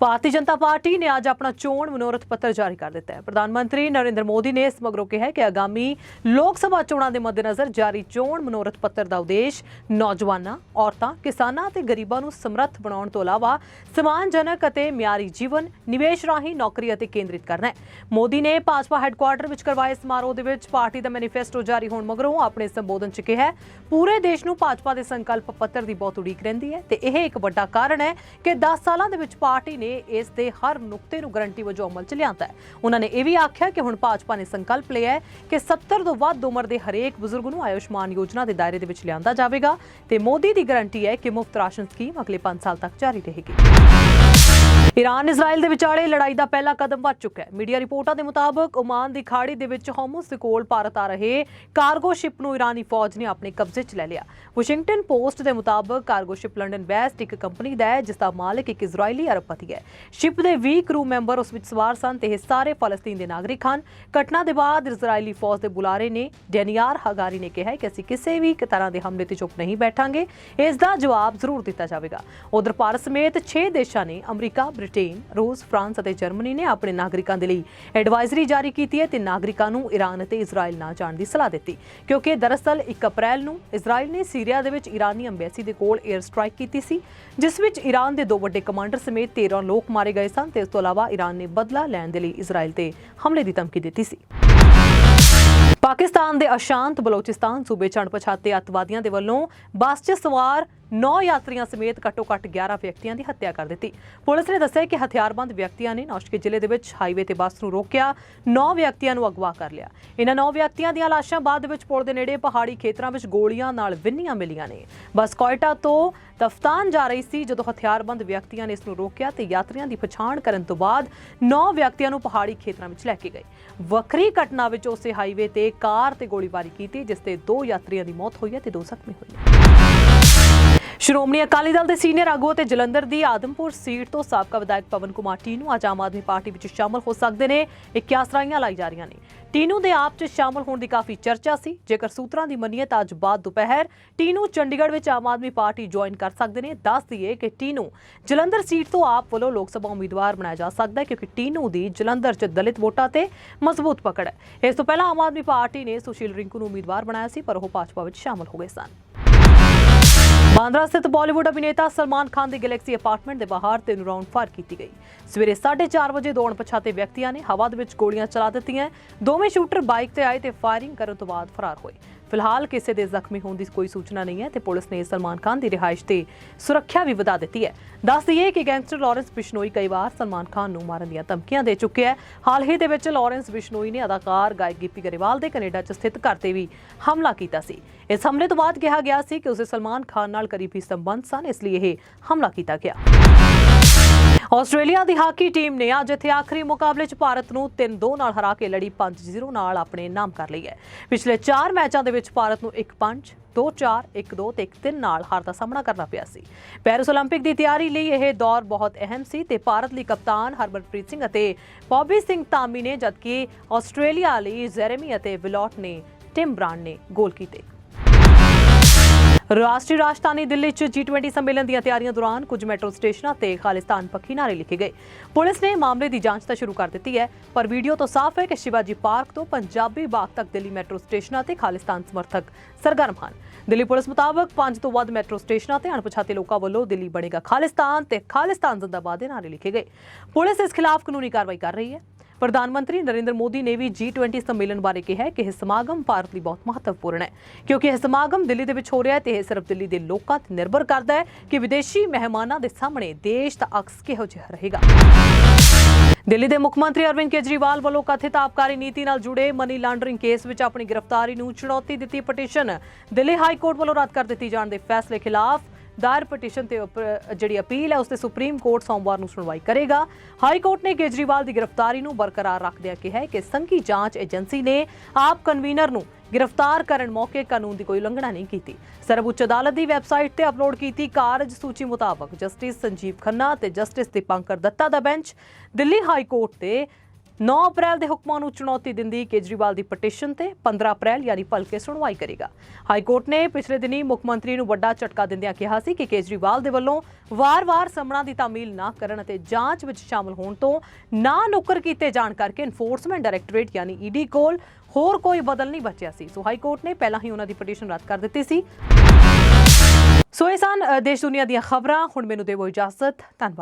Bharatiya Janata party ਨੇ ਅੱਜ ਆਪਣਾ ਚੋਣ ਮਨੋਰਥ ਪੱਤਰ ਜਾਰੀ ਕਰ ਦਿੱਤਾ ਹੈ। ਪ੍ਰਧਾਨ ਮੰਤਰੀ ਨਰਿੰਦਰ ਮੋਦੀ ਨੇ ਇਸ ਮਗਰੋਂ ਕਿਹਾ ਕਿ ਆਗਾਮੀ ਲੋਕ ਸਭਾ ਚੋਣਾਂ ਦੇ ਮੱਦੇਨਜ਼ਰ ਜਾਰੀ ਚੋਣ ਮਨੋਰਥ ਪੱਤਰ ਦਾ ਉਦੇਸ਼ ਨੌਜਵਾਨਾਂ, ਔਰਤਾਂ, ਕਿਸਾਨਾਂ ਅਤੇ ਗਰੀਬਾਂ ਨੂੰ ਸਮਰੱਥ ਬਣਾਉਣ ਤੋਂ ਇਲਾਵਾ ਸਮਾਨਜਨਕ ਅਤੇ ਮਿਆਰੀ ਜੀਵਨ, ਨਿਵੇਸ਼ ਰਾਹੀਂ ਨੌਕਰੀ ਅਤੇ ਕੇਂਦਰਿਤ ਕਰਨਾ ਹੈ। ਮੋਦੀ ਨੇ ਭਾਜਪਾ ਹੈੱਡਕੁਆਰਟਰ ਵਿੱਚ ਕਰਵਾਏ ਸਮਾਰੋਹ ਦੇ ਵਿੱਚ ਪਾਰਟੀ ਦਾ ਮੈਨੀਫੈਸਟੋ ਜਾਰੀ ਹੋਣ ਮਗਰੋਂ ਆਪਣੇ ਸੰਬੋਧਨ 'ਚ ਕਿਹਾ ਪੂਰੇ ਦੇਸ਼ ਨੂੰ ਭਾਜਪਾ ਦੇ ਸੰਕਲਪ ਪੱਤਰ ਦੀ ਬਹੁਤ ਉਡੀਕ ਰਹਿੰਦੀ ਹੈ ਤੇ ਇਹ ਇੱਕ ਵੱਡਾ ਕਾਰਨ ਹੈ ਕਿ 10 ਸਾਲਾਂ ਦੇ ਵਿੱਚ ਪਾਰਟੀ ਨੇ ਇਸ ਦੇ ਹਰ ਨੁਕਤੇ ਨੂੰ ਗਰੰਟੀ ਵਜੋਂ ਅਮਲ 'ਚ ਲਿਆਂਦਾ ਹੈ। ਉਹਨਾਂ ਨੇ ਇਹ ਵੀ ਆਖਿਆ ਕਿ ਹੁਣ ਭਾਜਪਾ ਨੇ ਸੰਕਲਪ ਲਿਆ ਹੈ ਕਿ 70 ਤੋਂ ਵੱਧ ਉਮਰ ਦੇ ਹਰੇਕ ਬਜ਼ੁਰਗ ਨੂੰ ਆਯੁਸ਼ਮਾਨ ਯੋਜਨਾ ਦੇ ਦਾਇਰੇ ਦੇ ਵਿੱਚ ਲਿਆਂਦਾ ਜਾਵੇਗਾ ਤੇ ਮੋਦੀ ਦੀ ਗਰੰਟੀ ਹੈ ਕਿ ਮੁਫਤ ਰਾਸ਼ਨ ਸਕੀਮ ਅਗਲੇ 5 ਸਾਲ ਤੱਕ ਜਾਰੀ ਰਹੇਗੀ। ਈਰਾਨ ਇਜ਼ਰਾਈਲ ਦੇ ਵਿਚਾਲੇ ਲੜਾਈ ਦਾ ਪਹਿਲਾ ਕਦਮ ਵੱਧ ਚੁੱਕਾ ਹੈ। ਮੀਡੀਆ ਰਿਪੋਰਟਾਂ ਦੇ ਮੁਤਾਬਕ ਓਮਾਨ ਦੀ ਖਾੜੀ ਦੇ ਵਿੱਚ ਹਮੂਸ ਦੇ ਕੋਲ ਭਾਰਤ ਆ ਰਹੇ ਕਾਰਗੋ ਸ਼ਿਪ ਨੂੰ ਈਰਾਨੀ ਫੌਜ ਨੇ ਆਪਣੇ ਕਬਜ਼ੇ 'ਚ ਲੈ ਲਿਆ। ਵਾਸ਼ਿੰਗਟਨ ਪੋਸਟ ਦੇ ਮੁਤਾਬਕ ਕਾਰਗੋ ਸ਼ਿਪ ਲੰਡਨ ਬੈਸਟ ਇੱਕ ਕੰਪਨੀ ਦਾ ਹੈ, ਜਿਸ ਦਾ ਮਾਲਕ ਇੱਕ ਇਜ਼ਰਾਈਲੀ ਅਰਬਪਤੀ ਹੈ। ਸ਼ਿਪ ਦੇ 20 ਕਰੂ ਮੈਂਬਰ ਉਸ ਵਿੱਚ ਸਵਾਰ ਸਨ ਤੇ ਇਹ ਸਾਰੇ ਫਲਸਤੀਨ ਦੇ ਨਾਗਰਿਕ ਹਨ। ਘਟਨਾ ਦੇ ਬਾਅਦ ਇਜ਼ਰਾਈਲੀ ਫੌਜ ਦੇ ਬੁਲਾਰੇ ਨੇ ਡੈਨੀਆਰ ਹਗਾਰੀ ਨੇ ਕਿਹਾ ਕਿ ਅਸੀਂ ਕਿਸੇ ਵੀ ਤਰ੍ਹਾਂ ਦੇ ਹਮਲੇ ਤੇ ਚੁੱਪ ਨਹੀਂ ਬੈਠਾਂਗੇ। ਇਸ ਦਾ ਜਵਾਬ ਜ਼ਰੂਰ ਦਿੱਤਾ ਜਾਵੇਗਾ। ਉਧਰ ਭਾਰਤ ਸਮੇਤ 6 ਦੇਸ਼ਾਂ ਨੇ ਅਮਰੀਕਾ, ਬ੍ਰਿਟੇਨ, ਰੂਸ, ਫਰਾਂਸ ਅਤੇ ਜਰਮਨੀ ਨੇ ਆਪਣੇ ਨਾਗਰਿਕਾਂ ਦੇ ਲਈ ਐਡਵਾਈਜ਼ਰੀ ਜਾਰੀ ਕੀਤੀ ਹੈ ਤੇ ਨਾਗਰਿਕਾਂ ਨੂੰ ਈਰਾਨ ਅਤੇ ਇਜ਼ਰਾਈਲ ਨਾ ਜਾਣ ਦੀ ਸਲਾਹ ਦਿੱਤੀ। ਕਿਉਂਕਿ ਦਰਅਸਲ 1 ਅਪ੍ਰੈਲ ਨੂੰ ਇਜ਼ਰਾਈਲ ਨੇ ਸੀਰੀਆ ਦੇ ਵਿੱਚ ਈਰਾਨੀ ਅੰਬੈਸੀ ਦੇ ਕੋਲ 에ਅਰ ਸਟ੍ਰਾਈਕ ਕੀਤੀ ਸੀ, ਜਿਸ ਵਿੱਚ ਈਰਾਨ ਦੇ ਦੋ ਵੱਡੇ ਕਮਾਂਡਰ ਸਮੇਤ 13 ਲੋਕ ਮਾਰੇ ਗਏ ਸਨ ਤੇ ਇਸ ਤੋਂ ਇਲਾਵਾ ਈਰਾਨ ਨੇ ਬਦਲਾ ਲੈਣ ਦੇ ਲਈ ਇਜ਼ਰਾਈਲ ਤੇ ਹਮਲੇ ਦੀ ਧਮਕੀ ਦਿੱਤੀ ਸੀ। ਪਾਕਿਸਤਾਨ ਦੇ ਅਸ਼ਾਂਤ ਬਲੋਚਿਸਤਾਨ ਸੂਬੇ 'ਚ ਅਣਪਛਾਤੇ ਅੱਤਵਾਦੀਆਂ ਦੇ ਵੱਲੋਂ ਬੱਸ 'ਚ ਸਵਾਰ 9 ਯਾਤਰੀਆਂ ਸਮੇਤ ਘੱਟੋ-ਘੱਟ 11 ਵਿਅਕਤੀਆਂ ਦੀ ਹੱਤਿਆ ਕਰ ਦਿੱਤੀ। ਪੁਲਿਸ ਨੇ ਦੱਸਿਆ ਕਿ ਹਥਿਆਰਬੰਦ ਵਿਅਕਤੀਆਂ ਨੇ ਨੌਸ਼ਕੇ ਜ਼ਿਲ੍ਹੇ ਦੇ ਵਿੱਚ ਹਾਈਵੇ ਤੇ ਬੱਸ ਨੂੰ ਰੋਕਿਆ 9 ਵਿਅਕਤੀਆਂ ਨੂੰ ਅਗਵਾ ਕਰ ਲਿਆ। ਇਹਨਾਂ 9 ਵਿਅਕਤੀਆਂ ਦੀਆਂ ਲਾਸ਼ਾਂ ਬਾਅਦ ਵਿੱਚ ਪੁਲ ਦੇ ਨੇੜੇ ਪਹਾੜੀ ਖੇਤਰਾਂ ਵਿੱਚ ਗੋਲੀਆਂ ਨਾਲ ਵਿੰਨੀਆਂ ਮਿਲੀਆਂ ਨੇ। ਬੱਸ ਕੋਇਟਾ ਤੋਂ ਤਫਤਾਨ ਜਾ ਰਹੀ ਸੀ ਜਦੋਂ ਹਥਿਆਰਬੰਦ ਵਿਅਕਤੀਆਂ ਨੇ ਇਸ ਨੂੰ ਰੋਕਿਆ ਤੇ ਯਾਤਰੀਆਂ ਦੀ ਪਛਾਣ ਕਰਨ ਤੋਂ ਬਾਅਦ 9 ਵਿਅਕਤੀਆਂ ਨੂੰ ਪਹਾੜੀ ਖੇਤਰਾਂ ਵਿੱਚ ਲੈ ਕੇ ਗਏ। ਵੱਖਰੀ ਘਟਨਾ ਵਿੱਚ ਉਸੇ ਹਾਈਵੇ ਤੇ ਕਾਰ ਤੇ ਗੋਲੀਬਾਰੀ ਕੀਤੀ, ਜਿਸ ਤੇ ਦੋ ਯਾਤਰੀਆਂ ਦੀ ਮੌਤ ਹੋਈ ਹੈ ਤੇ ਦੋ ਜ਼ਖਮੀ ਹੋਏ ਸ਼੍ਰੋਮਣੀ ਅਕਾਲੀ ਦਲ ਦੇ ਸੀਨੀਅਰ ਆਗੂ ਅਤੇ ਜਲੰਧਰ ਦੀ ਆਦਮਪੁਰ ਸੀਟ ਤੋਂ ਸਾਬਕਾ ਵਿਧਾਇਕ ਪਵਨ ਕੁਮਾਰ ਟੀਨੂ ਅੱਜ ਆਮ ਆਦਮੀ ਪਾਰਟੀ ਵਿੱਚ ਸ਼ਾਮਲ ਹੋ ਸਕਦੇ ਨੇ। ਇਹ ਕਿਆਸਰਾਈਆਂ ਲਾਈ ਜਾ ਰਹੀਆਂ ਨੇ। ਟੀਨੂ ਦੇ ਆਪ 'ਚ ਸ਼ਾਮਲ ਹੋਣ ਦੀ ਕਾਫੀ ਚਰਚਾ ਸੀ। ਜੇਕਰ ਸੂਤਰਾਂ ਦੀ ਮੰਨੀਏ ਤਾਂ ਅੱਜ ਬਾਅਦ ਦੁਪਹਿਰ ਟੀਨੂ ਚੰਡੀਗੜ੍ਹ ਵਿੱਚ ਆਮ ਆਦਮੀ ਪਾਰਟੀ ਜੁਆਇਨ ਕਰ ਸਕਦੇ ਨੇ। ਦੱਸ ਦਈਏ ਕਿ ਟੀਨੂ ਜਲੰਧਰ ਸੀਟ ਤੋਂ ਆਪ ਵੱਲੋਂ ਲੋਕ ਸਭਾ ਉਮੀਦਵਾਰ ਬਣਾਇਆ ਜਾ ਸਕਦਾ ਹੈ ਕਿਉਂਕਿ ਟੀਨੂ ਦੀ ਜਲੰਧਰ 'ਚ ਦਲਿਤ ਵੋਟਾਂ ਤੇ ਮਜ਼ਬੂਤ ਪਕੜ ਹੈ। ਇਸ ਤੋਂ ਪਹਿਲਾਂ ਆਮ ਆਦਮੀ ਪਾਰਟੀ ਨੇ ਸੁਸ਼ੀਲ ਰਿੰਕੂ ਨੂੰ ਉਮੀਦਵਾਰ ਬਣਾਇਆ ਸੀ, ਪਰ ਉਹ ਭਾਜਪਾ ਵਿੱਚ ਸ਼ਾਮਲ ਹੋ ਗਏ ਸਨ। ਬਾਂਦਰਾ ਸਥਿਤ ਬਾਲੀਵੁੱਡ ਅਭਿਨੇਤਾ ਸਲਮਾਨ ਖਾਨ ਦੀ ਗੈਲੈਕਸੀ ਅਪਾਰਟਮੈਂਟ ਦੇ ਬਾਹਰ ਤਿੰਨ ਰਾਉਂਡ ਫਾਇਰ ਕੀਤੀ ਗਈ। ਸਵੇਰੇ 4:30 ਵਜੇ ਦੋ ਅਣਪਛਾਤੇ ਵਿਅਕਤੀਆਂ ਨੇ ਹਵਾ ਦੇ ਵਿੱਚ ਗੋਲੀਆਂ ਚਲਾ ਦਿੱਤੀਆਂ। ਦੋਵੇਂ ਸ਼ੂਟਰ ਬਾਈਕ ਤੇ ਆਏ ਤੇ ਫਾਇਰਿੰਗ ਕਰਨ ਤੋਂ ਬਾਅਦ ਫਰਾਰ ਹੋਏ। ਫਿਲਹਾਲ ਕਿਸੇ ਦੇ ਜ਼ਖਮੀ ਹੋਣ ਦੀ ਕੋਈ ਸੂਚਨਾ ਨਹੀਂ ਹੈ ਤੇ ਪੁਲਿਸ ਨੇ ਸਲਮਾਨ ਖਾਨ ਦੀ ਰਿਹਾਇਸ਼ ਤੇ ਸੁਰੱਖਿਆ ਵੀ ਵਧਾ ਦਿੱਤੀ ਹੈ। ਦੱਸ ਦਈਏ ਕਿ ਗੈਂਗਸਟਰ ਲਾਰੈਂਸ ਬਿਸ਼ਨੋਈ ਕਈ ਵਾਰ ਸਲਮਾਨ ਖਾਨ ਨੂੰ ਮਾਰਨ ਦੀਆਂ ਧਮਕੀਆਂ ਦੇ ਚੁੱਕਿਆ ਹੈ। ਹਾਲ ਹੀ ਦੇ ਵਿੱਚ ਲਾਰੈਂਸ ਬਿਸ਼ਨੋਈ ਨੇ ਅਦਾਕਾਰ ਗਾਇਕ ਗਿੱਪੀ ਗਰੇਵਾਲ ਦੇ ਕੈਨੇਡਾ 'ਚ ਸਥਿਤ ਘਰ ਤੇ ਵੀ ਹਮਲਾ ਕੀਤਾ ਸੀ। ਇਸ ਹਮਲੇ ਤੋਂ ਬਾਅਦ ਕਿਹਾ ਗਿਆ ਸੀ ਕਿ ਉਸੇ ਸਲਮਾਨ ਖਾਨ ਨਾਲ ਕਰੀਬੀ ਸੰਬੰਧ ਸਨ, ਇਸ ਲਈ ਇਹ ਹਮਲਾ ਕੀਤਾ ਗਿਆ। ਆਸਟ੍ਰੇਲੀਆ ਦੀ ਹਾਕੀ ਟੀਮ ਨੇ ਅੱਜ ਇੱਥੇ ਆਖਰੀ ਮੁਕਾਬਲੇ 'ਚ ਭਾਰਤ ਨੂੰ 3-2 ਨਾਲ ਹਰਾ ਕੇ ਲੜੀ 5-0 ਨਾਲ ਆਪਣੇ ਨਾਮ ਕਰ ਲਈ ਹੈ ਪਿਛਲੇ 4 ਮੈਚਾਂ ਦੇ ਵਿੱਚ ਭਾਰਤ ਨੂੰ 1-5 2-4 1-2 ਤੇ 1-3 ਨਾਲ ਹਾਰ ਦਾ ਸਾਹਮਣਾ ਕਰਨਾ ਪਿਆ ਸੀ ਪੈਰਿਸ 올림픽 ਦੀ ਤਿਆਰੀ ਲਈ ਇਹ ਦੌਰ ਬਹੁਤ ਅਹਿਮ ਸੀ ਤੇ ਭਾਰਤ ਲਈ ਕਪਤਾਨ ਹਰਮਨਪ੍ਰੀਤ ਸਿੰਘ ਅਤੇ ਬੌਬੀ ਸਿੰਘ ਤਾਮੀ ਨੇ ਜਦਕਿ ਆਸਟ੍ਰੇਲੀਆ ਲਈ ਜ਼ੈਰੇਮੀ ਅਤੇ ਵਿਲੋਟ ਨੇ ਟਿਮ ਬ੍ਰਾਂਡ ਨੇ ਗੋਲ ਕੀਤੇ ਰਾਸ਼ਟਰੀ ਰਾਜਧਾਨੀ ਦਿੱਲੀ 'ਚ G20 ਸੰਮੇਲਨ ਦੀਆਂ ਤਿਆਰੀਆਂ ਦੌਰਾਨ ਕੁਝ ਮੈਟਰੋ ਸਟੇਸ਼ਨਾਂ ਤੇ ਖਾਲਿਸਤਾਨ ਪੱਖੀ ਨਾਰੇ ਲਿਖੇ ਗਏ। ਪੁਲਿਸ ਨੇ ਮਾਮਲੇ ਦੀ ਜਾਂਚ ਤਾਂ ਸ਼ੁਰੂ ਕਰ ਦਿੱਤੀ ਹੈ, ਪਰ ਵੀਡੀਓ ਤੋਂ ਸਾਫ਼ ਹੈ ਕਿ ਸ਼ਿਵਾਜੀ ਪਾਰਕ ਤੋਂ ਪੰਜਾਬੀ ਬਾਗ ਤੱਕ ਦਿੱਲੀ ਮੈਟਰੋ ਸਟੇਸ਼ਨਾਂ ਤੇ ਖਾਲਿਸਤਾਨ ਸਮਰਥਕ ਸਰਗਰਮ ਹਨ। ਦਿੱਲੀ ਪੁਲਿਸ ਮੁਤਾਬਕ ਪੰਜ ਤੋਂ ਵੱਧ ਮੈਟਰੋ ਸਟੇਸ਼ਨਾਂ ਤੇ ਅਣਪਛਾਤੇ ਲੋਕਾਂ ਵੱਲੋਂ ਦਿੱਲੀ ਬਣੇਗਾ ਖਾਲਿਸਤਾਨ ਤੇ ਖਾਲਿਸਤਾਨ ਜ਼ਿੰਦਾਬਾਦ ਦੇ ਨਾਰੇ ਲਿਖੇ ਗਏ। ਪੁਲਿਸ ਇਸ ਖਿਲਾਫ ਕਾਨੂੰਨੀ ਕਾਰਵਾਈ ਕਰ ਰਹੀ ਹੈ। ਪ੍ਰਧਾਨ ਮੰਤਰੀ ਨਰਿੰਦਰ ਮੋਦੀ ਨੇ ਵੀ G20 ਸੰਮੇਲਨ ਬਾਰੇ ਕਿਹਾ ਕਿ ਇਹ ਸਮਾਗਮ ਭਾਰਤ ਲਈ ਬਹੁਤ ਮਹੱਤਵਪੂਰਨ ਹੈ, ਕਿਉਂਕਿ ਇਹ ਸਮਾਗਮ ਦਿੱਲੀ ਦੇ ਵਿੱਚ ਹੋ ਰਿਹਾ ਹੈ ਤੇ ਇਹ ਸਿਰਫ ਦਿੱਲੀ ਦੇ ਲੋਕਾਂ ਤੇ ਨਿਰਭਰ ਕਰਦਾ ਹੈ ਕਿ ਵਿਦੇਸ਼ੀ ਮਹਿਮਾਨਾਂ ਦੇ ਸਾਹਮਣੇ ਦੇਸ਼ ਦਾ ਅਕਸ ਕਿਹੋ ਜਿਹਾ ਰਹੇਗਾ। ਦਿੱਲੀ ਦੇ ਮੁੱਖ ਮੰਤਰੀ ਅਰਵਿੰਦ ਕੇਜਰੀਵਾਲ ਵੱਲੋਂ ਕਥਿਤ ਆਬਕਾਰੀ ਨੀਤੀ ਨਾਲ ਜੁੜੇ ਮਨੀ ਲਾਂਡਰਿੰਗ ਕੇਸ ਵਿੱਚ ਆਪਣੀ ਗ੍ਰਿਫਤਾਰੀ ਨੂੰ ਚੁਣੌਤੀ ਦਿੱਤੀ ਪਟੀਸ਼ਨ। ਦਿੱਲੀ ਹਾਈ ਕੋਰਟ ਵੱਲੋਂ ਰੱਦ ਕਰ ਦਿੱਤੀ ਜਾਣ ਦੇ ਫੈਸਲੇ ਖਿਲਾਫ ਦਾਇਰ ਪਟੀਸ਼ਨ ਤੇ ਜਿਹੜੀ ਅਪੀਲ ਹੈ ਉਸ ਤੇ ਸੁਪਰੀਮ ਕੋਰਟ ਸੋਮਵਾਰ ਨੂੰ ਸੁਣਵਾਈ ਕਰੇਗਾ ਹਾਈ ਕੋਰਟ ਨੇ ਕੇਜਰੀਵਾਲ ਦੀ ਗ੍ਰਿਫਤਾਰੀ ਨੂੰ ਬਰਕਰਾਰ ਰੱਖਦਿਆਂ ਕਿਹਾ ਕਿ ਸੰਘੀ ਜਾਂਚ ਏਜੰਸੀ ਨੇ ਆਪ ਕਨਵੀਨਰ ਨੂੰ ਗ੍ਰਿਫਤਾਰ ਕਰਨ ਮੌਕੇ ਕਾਨੂੰਨ ਦੀ ਕੋਈ ਉਲੰਘਣਾ ਨਹੀਂ ਕੀਤੀ ਸਰਵਉੱਚ ਅਦਾਲਤ ਦੀ ਵੈਬਸਾਈਟ ਤੇ ਅਪਲੋਡ ਕੀਤੀ ਕਾਰਜ ਸੂਚੀ ਮੁਤਾਬਕ ਜਸਟਿਸ ਸੰਜੀਵ ਖੰਨਾ ਤੇ ਜਸਟਿਸ ਦੀਪੰਕਰ ਦੱਤਾ ਦਾ ਬੈਂਚ ਦਿੱਲੀ ਹਾਈ ਕੋਰਟ ਤੇ 9 ਅਪ੍ਰੈਲ ਦੇ ਹੁਕਮਾਂ ਨੂੰ ਚੁਣੌਤੀ ਦਿੰਦੀ ਕੇਜਰੀਵਾਲ ਦੀ ਪਟੀਸ਼ਨ ਤੇ 15 ਅਪ੍ਰੈਲ ਯਾਨੀ ਭਲਕੇ ਸੁਣਵਾਈ ਕਰੇਗਾ। ਹਾਈ ਕੋਰਟ ਨੇ ਪਿਛਲੇ ਦਿਨੀ ਮੁੱਖ ਮੰਤਰੀ ਨੂੰ ਵੱਡਾ ਝਟਕਾ ਦਿੰਦਿਆਂ ਕਿਹਾ ਸੀ ਕਿ ਕੇਜਰੀਵਾਲ ਦੇ ਵੱਲੋਂ ਵਾਰ-ਵਾਰ ਸਮਣਾ ਦੀ ਤਾਮੀਲ ਨਾ ਕਰਨ ਅਤੇ ਜਾਂਚ ਵਿੱਚ ਸ਼ਾਮਲ ਹੋਣ ਤੋਂ ਨਾ ਨੁੱਕਰ ਕੀਤੇ ਜਾਣ ਕਰਕੇ ਇਨਫੋਰਸਮੈਂਟ ਡਾਇਰੈਕਟੋਰੇਟ ਯਾਨੀ ਈਡੀ ਕੋਲ ਹੋਰ ਕੋਈ ਬਦਲ ਨਹੀਂ ਬਚਿਆ ਸੀ। ਸੋ ਹਾਈ ਕੋਰਟ ਨੇ ਪਹਿਲਾਂ ਹੀ ਉਹਨਾਂ ਦੀ ਪਟੀਸ਼ਨ ਰੱਦ ਕਰ ਦਿੱਤੀ ਸੀ। ਸੋ ਇਹ ਸਨ ਦੇਸ਼ ਦੁਨੀਆ ਦੀਆਂ ਖਬਰਾਂ। ਹੁਣ ਮੈਨੂੰ ਦੇਵੋ ਇਜਾਜ਼ਤ। ਧੰਨਵਾਦ।